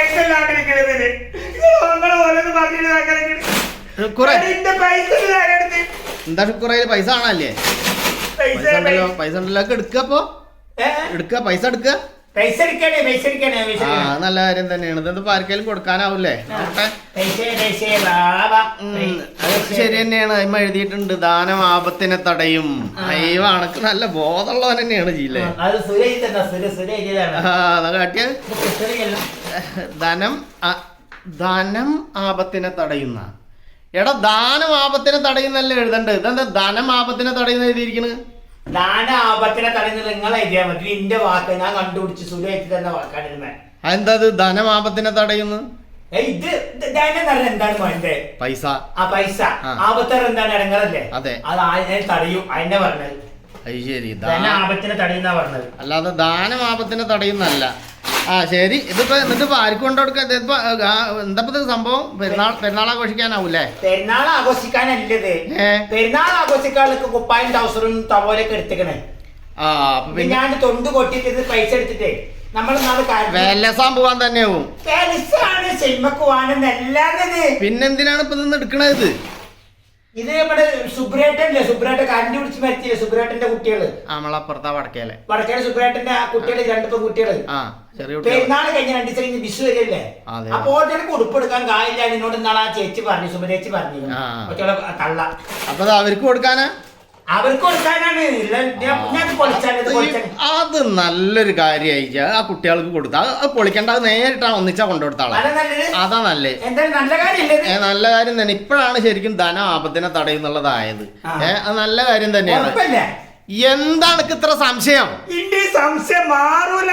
പൈസ ഇല്ലാണ്ടിരിക്കണതിന്. നിങ്ങളെ ഓരോന്ന് പറഞ്ഞിട്ട് എന്താ കുറെ പൈസ ആണല്ലേ പൈസ പൈസ ഉണ്ടല്ലോ പൈസ ഉണ്ടല്ലോ എടുക്കപ്പോ ഏ? പൈസ എടുക്കുക പൈസ എടുക്കണേ പൈസ എടുക്കണേ പൈസ ആ നല്ല കാര്യം തന്നെയാണ്. ഇതിപ്പോ ആർക്കെങ്കിലും കൊടുക്കാനാവൂലേ അത് ശരി തന്നെയാണ്. അതിമ എഴുതിയിട്ടുണ്ട് ദാനം ആപത്തിനെ തടയും. അയ്യോ നല്ല ബോധമുള്ളവൻ തന്നെയാണ് ജീലേ. അത് സുരേഷ് തന്നെ സുര സുരേഷിതാണ് ആ കാട്ടിയ. ധനം ധനം ആപത്തിനെ തടയുന്ന. എടാ ദാനം ആപത്തിനെ തടയുന്നല്ലേ എഴുതണ്ട്? ഇതെന്താ ധനം ആപത്തിനെ തടയുന്ന എഴുതിയിരിക്കണ്? ദാന ആപത്തിനെ തടയുന്നത് നിങ്ങൾ എഴുതിയാൽ മതി. ഇന്റെ വാക്ക് ഞാൻ കണ്ടുപിടിച്ച് സുരേഷ് തന്നെ വാക്കാണിരുന്നത് അതെന്താ ഇത് ധനം ആപത്തിനെ തടയുന്നു? ഇത് എന്താണ് വേണ്ടത് പൈസ. ആ പൈസ. ആ. ആപത്തർ എന്താണ് ഇടങ്ങളല്ലേ? അതെ. അത് അതിനെ തടയും. അതിനെ പറഞ്ഞത്? അത് ശരി ധന ആപത്തിനെ തടയുന്ന പറഞ്ഞത്. അല്ലാതെ ദാനം ആപത്തിനെ തടയുന്നല്ല ആ ശരി. ഇതിപ്പോ എന്നിട്ട് ആർക്കും കൊണ്ടു കൊണ്ടുകൊടുക്ക ഇതിപ്പോ എന്താ ഇപ്പൊ ഇത് സംഭവം? പെരുന്നാൾ പെരുന്നാൾ ആഘോഷിക്കാനാവൂലേ പെരുന്നാൾ ആഘോഷിക്കാനല്ലത്. പെരുന്നാൾ ആഘോഷിക്കാനുള്ള കുപ്പായും ടൗസറും തവോലൊക്കെ എടുത്തേക്കണേ. ആ അപ്പൊ പിന്നെ ഞാൻ തൊണ്ട് കൊട്ടിട്ട് പൈസ എടുത്തിട്ടേ. പോവാൻ തന്നെയാവും. പിന്നെന്തിനാണ് ഇപ്പൊ നിന്ന് എടുക്കണത്? ഇത് നമ്മുടെ സുബ്രേട്ടല്ലേ സുബ്രേട്ട കരണ്ട് പിടിച്ച് മരിച്ചില്ലേ? സുബ്രേട്ടന്റെ കുട്ടികൾ. നമ്മളപ്പുറത്താ വടക്കേലെ. വടക്കേടെ സുബ്രേട്ടന്റെ ആ കുട്ടികൾ രണ്ട് കുട്ടികൾ ചെറിയ പെരുന്നാൾ കഴിഞ്ഞ രണ്ടു ദിവസം കഴിഞ്ഞ് വിഷു വരില്ലേ. അപ്പൊ ഓട്ടർക്ക് ഉടുപ്പെടുക്കാൻ കായില്ല. എന്നോട് ഇന്നാളെ ആ ചേച്ചി പറഞ്ഞു സുബ്രേച്ചി പറഞ്ഞു. തള്ള. അപ്പൊ അവർക്ക് കൊടുക്കാനാ? അത് നല്ലൊരു കാര്യമായി ആ കുട്ടികൾക്ക് കൊടുത്ത. അത് പൊളിക്കേണ്ട അത് നേരിട്ടാ ഒന്നിച്ചാ കൊണ്ടുകൊടുത്താളെ അതാ നല്ലേ. നല്ല കാര്യം തന്നെ. ഇപ്പോഴാണ് ശരിക്കും ധന ആപത്തിനെ തടയുന്നുള്ളതായത്. ഏ അത് നല്ല കാര്യം തന്നെയാണ്. എന്താണ് ഇത്ര സംശയം? സംശയം മാറൂല